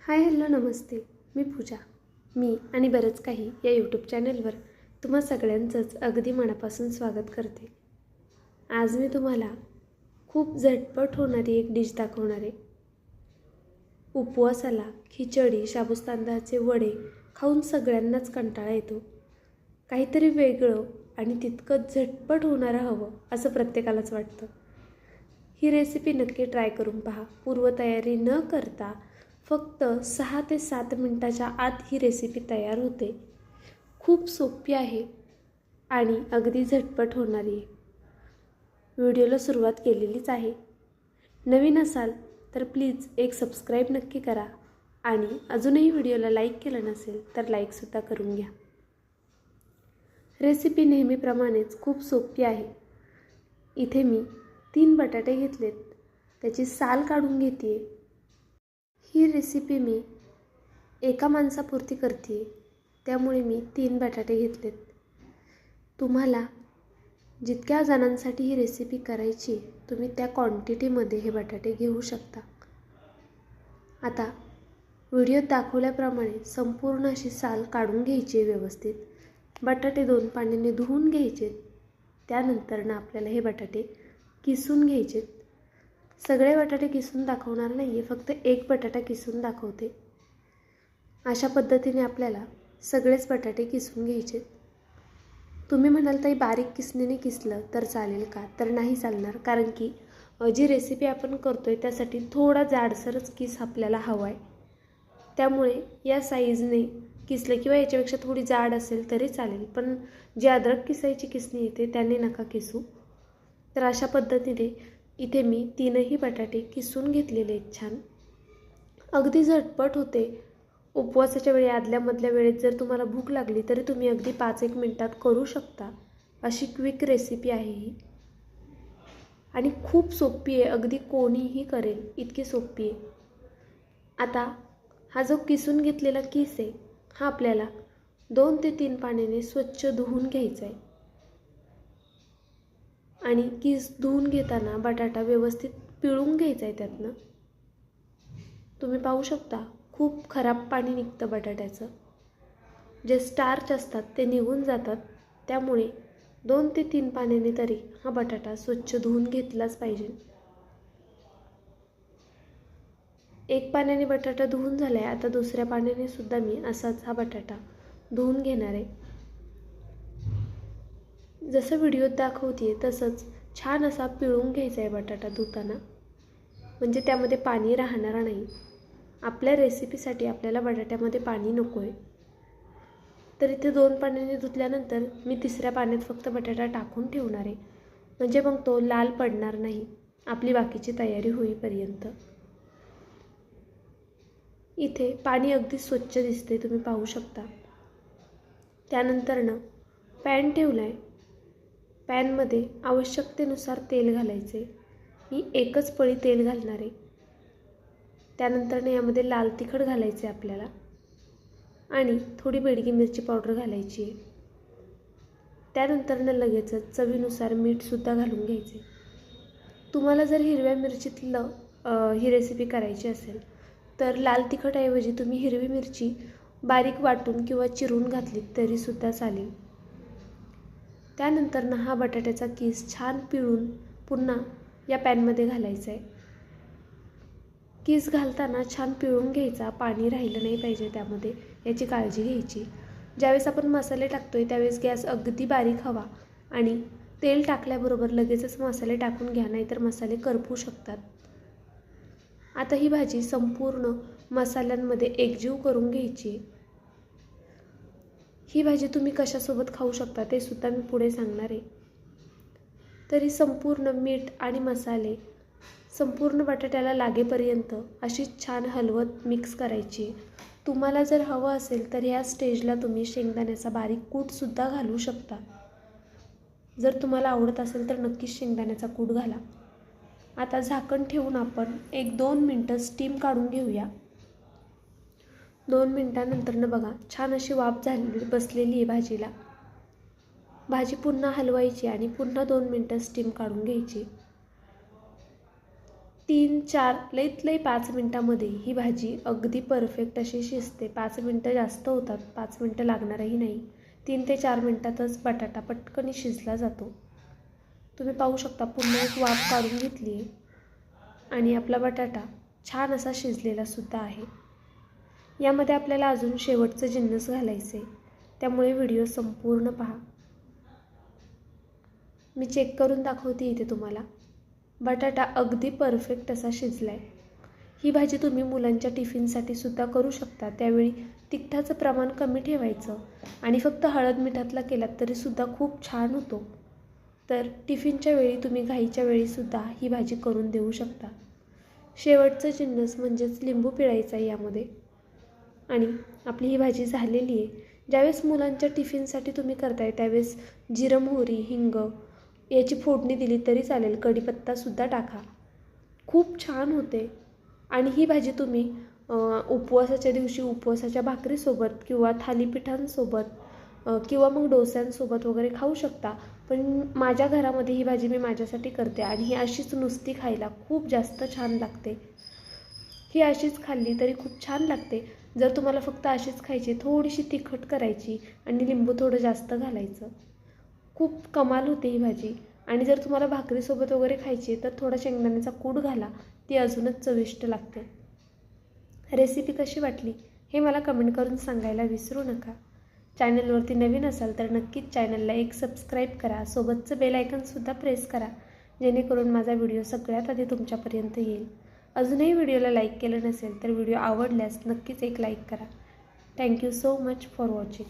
Hi hello नमस्ते. मी पूजा. मी आणि बरंच काही या यूट्यूब चॅनलवर तुम्हा सगळ्यांचंच अगदी मनापासून स्वागत करते. आज मी तुम्हाला खूप झटपट होणारी एक डिश दाखवणार आहे. उपवासाला खिचडी शाबूस तांदळाचे वडे खाऊन सगळ्यांनाच कंटाळा येतो. काहीतरी वेगळं आणि तितकं झटपट होणारं हवं असं प्रत्येकालाच वाटतं. ही रेसिपी नक्की ट्राय करून पहा. पूर्वतयारी न करता फक्त सहा ते सात मिनटाच्या आत ही रेसिपी तयार होते. खूप सोपी आहे आणि अगदी झटपट होणारी आहे. व्हिडिओला सुरुवात केलेलीच आहे. नवीन असाल तर प्लीज एक सबस्क्राईब नक्की करा आणि अजूनही व्हिडिओला लाईक केलं नसेल तर लाईकसुद्धा करून घ्या. रेसिपी नेहमीप्रमाणेच खूप सोपी आहे. इथे मी तीन बटाटे घेतलेत. त्याची साल काढून घेते ही रेसिपी मी एका माणसापुरती करते त्यामुळे मी तीन बटाटे घेतलेत. तुम्हाला जितक्या जणांसाठी ही रेसिपी करायची तुम्ही त्या क्वांटिटीमध्ये हे बटाटे घेऊ शकता. आता व्हिडिओत दाखवल्याप्रमाणे संपूर्ण अशी साल काढून घ्यायची आहे व्यवस्थित. बटाटे दोन पाण्याने धुवून घ्यायचे त्यानंतरनं आपल्याला हे बटाटे किसून घ्यायचे सगळे बटाटे किसून दाखवणार नाही आहे फक्त एक बटाटा किसून दाखवते. अशा पद्धतीने आपल्याला सगळेच बटाटे किसून घ्यायचे. तुम्ही म्हणाल ताई बारीक किसणीने किसलं तर चालेल का? तर नाही चालणार कारण की जी रेसिपी आपण करतो आहे त्यासाठी थोडा जाडसरच किस आपल्याला हवा आहे त्यामुळे या साईजने किसलं किंवा याच्यापेक्षा थोडी जाड असेल तरी चालेल पण जी अद्रक किसायची किसणी येते त्याने नका किसू. तर अशा पद्धतीने इथे मी तीनही बटाटे किसून घेतलेले आहेत छान. अगदी झटपट होते. उपवासाच्या वेळी आदल्यामधल्या वेळेत जर तुम्हाला भूक लागली तरी तुम्ही अगदी पाच एक मिनटात करू शकता. अशी क्विक रेसिपी आहे ही. आणि खूप सोपी आहे. अगदी कोणीही करेल इतकी सोपी आहे. आता हा जो किसून घेतलेला किस आहे हा आपल्याला दोन ते तीन पाण्याने स्वच्छ धुवून घ्यायचा आहे. आणि किस धुवून घेताना बटाटा व्यवस्थित पिळून घ्यायचा आहे त्यातनं. तुम्ही पाहू शकता खूप खराब पाणी निघतं बटाट्याचं. जे स्टार्च असतात ते निघून जातात. त्यामुळे दोन ते तीन पाण्याने तरी हा बटाटा स्वच्छ धुवून घेतलाच पाहिजे. एक पाण्याने बटाटा धुवून झाला आहे आता दुसऱ्या पाण्याने सुद्धा मी असाच हा बटाटा धुवून घेणार. आहे जसं व्हिडिओत दाखवते तसंच छान असा पिळून घ्यायचा आहे बटाटा धुताना. म्हणजे त्यामध्ये पाणी राहणार नाही. आपल्या रेसिपीसाठी आपल्याला बटाट्यामध्ये पाणी नको आहे तर इथे दोन पाण्याने धुतल्यानंतर मी तिसऱ्या पाण्यात फक्त बटाटा टाकून ठेवणार. आहे म्हणजे मग तो लाल पडणार नाही. आपली बाकीची तयारी होईपर्यंत. इथे पाणी अगदी स्वच्छ दिसते तुम्ही पाहू शकता. त्यानंतरनं पॅन ठेवला आहे पॅनमध्ये आवश्यकतेनुसार तेल घालायचे. मी एकच पळी तेल घालणार. आहे त्यानंतरनं यामध्ये लाल तिखट घालायचे आपल्याला. आणि थोडी बेडगी मिरची पावडर घालायची. आहे त्यानंतरनं लगेचच चवीनुसार मीठसुद्धा घालून घ्यायचे. तुम्हाला जर हिरव्या मिरचीतलं ही रेसिपी करायची असेल तर लाल तिखटऐवजी तुम्ही हिरवी मिरची बारीक वाटून किंवा चिरून घातली तरीसुद्धा चालेल. त्यानंतर हा बटाट्याचा केस छान पिळून पुन्हा या पॅनमध्ये घालायचा आहे केस घालताना छान पिळून घ्यायचा पाणी राहिलं नाही पाहिजे त्यामध्ये याची काळजी घ्यायची. ज्यावेळेस आपण मसाले टाकतो आहे त्यावेळेस गॅस अगदी बारीक हवा आणि तेल टाकल्याबरोबर लगेचच मसाले टाकून घ्या नाहीतर मसाले करपू शकतात. आता ही भाजी संपूर्ण मसाल्यांमध्ये एकजीव करून घ्यायची. ही भाजी तुम्ही कशासोबत खाऊ शकता ते सुद्धा मी पुढे सांगणार आहे. तरी संपूर्ण मीठ आणि मसाले संपूर्ण बटाट्याला लागेपर्यंत अशी छान हलवत मिक्स करायची. तुम्हाला जर हवं असेल तर ह्या स्टेजला तुम्ही शेंगदाण्याचा बारीक कूटसुद्धा घालू शकता. जर तुम्हाला आवडत असेल तर नक्कीच शेंगदाण्याचा कूट घाला. आता झाकण ठेवून आपण एक दोन मिनटं स्टीम काढून घेऊया. दोन मिनटानंतरनं बघा छान अशी वाफ झाली बसलेली आहे भाजीला. भाजी पुन्हा हलवायची आणि पुन्हा दोन मिनटं स्टीम काढून घ्यायची. तीन चार लईत लई पाच मिनटामध्ये ही भाजी अगदी परफेक्ट अशी शिजते. पाच मिनटं जास्त होतात पाच मिनटं लागणारही नाही. तीन ते चार मिनटातच बटाटा पटकन शिजला जातो. तुम्ही पाहू शकता पुन्हा एक वाफ काढून घेतली आहे आणि आपला बटाटा छान असा शिजलेला सुद्धा आहे. यामध्ये आपल्याला अजून शेवटचं जिन्नस घालायचं आहे त्यामुळे व्हिडिओ संपूर्ण पहा. मी चेक करून दाखवते इथे तुम्हाला. बटाटा अगदी परफेक्ट असा शिजला आहे ही भाजी तुम्ही मुलांच्या टिफिनसाठी सुद्धा करू शकता. त्यावेळी तिखटाचं प्रमाण कमी ठेवायचं आणि फक्त हळद मिठातला केलात तरीसुद्धा खूप छान होतो. तर टिफिनच्या वेळी तुम्ही घाईच्या वेळीसुद्धा ही भाजी करून देऊ शकता. शेवटचं जिन्नस म्हणजेच लिंबू पिळायचा यामध्ये. आणि आपली ही भाजी झालेली आहे. ज्यावेळेस मुलांच्या टिफिनसाठी तुम्ही करताय त्यावेळेस जिरं मोहरी हिंग याची फोडणी दिली तरी चालेल. कढीपत्तासुद्धा टाका. खूप छान होते. आणि ही भाजी तुम्ही उपवासाच्या दिवशी उपवासाच्या भाकरीसोबत किंवा थालीपीठांसोबत किंवा मग डोस्यांसोबत वगैरे खाऊ शकता. पण माझ्या घरामध्ये ही भाजी मी माझ्यासाठी करते आणि ही अशीच नुसती खायला खूप जास्त छान लागते. ही अशीच खाल्ली तरी खूप छान लागते. जर तुम्हाला फक्त अशीच खायची थोडीशी तिखट करायची आणि लिंबू थोडं जास्त घालायचं. खूप कमाल होते ही भाजी. आणि जर तुम्हाला भाकरीसोबत वगैरे खायची तर थोडा शेंगदाण्याचा कूड घाला. ती अजूनच चविष्ट लागते. रेसिपी कशी वाटली हे मला कमेंट करून सांगायला विसरू नका. चॅनलवरती नवीन असाल तर नक्कीच चॅनलला एक सबस्क्राईब करा. सोबतचं बेल आयकनसुद्धा प्रेस करा. जेणेकरून माझा व्हिडिओ सगळ्यात आधी तुमच्यापर्यंत येईल. अजूनही व्हिडिओला लाईक केलं नसेल तर व्हिडिओ आवडल्यास नक्कीच एक लाईक करा. Thank you so much for watching.